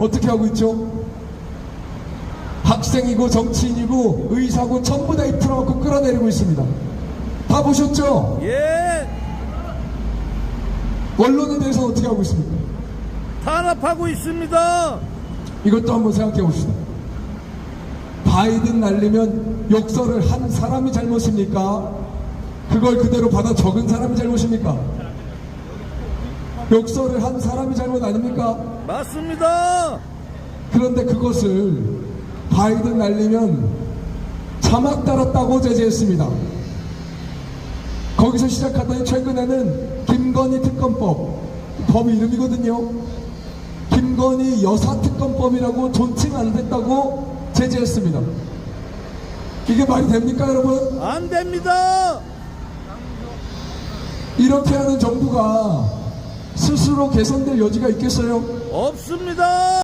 어떻게 하고 있죠? 학생이고 정치인이고 의사고 전부 다 이 풀어갖고 끌어내리고 있습니다. 다 보셨죠? 예, 언론에 대해서 어떻게 하고 있습니까? 탄압하고 있습니다. 이것도 한번 생각해 봅시다. 바이든 날리면 욕설을 한 사람이 잘못입니까? 그걸 그대로 받아 적은 사람이 잘못입니까? 욕설을 한 사람이 잘못 아닙니까? 맞습니다. 그런데 그것을 바이든 날리면 자막 달았다고 제재했습니다. 거기서 시작하더니 최근에는 김건희 특검법 법 이름이거든요. 김건희 여사 특검법이라고 존칭 안 됐다고 제재했습니다. 이게 말이 됩니까, 여러분? 안 됩니다. 이렇게 하는 정부가 스스로 개선될 여지가 있겠어요? 없습니다.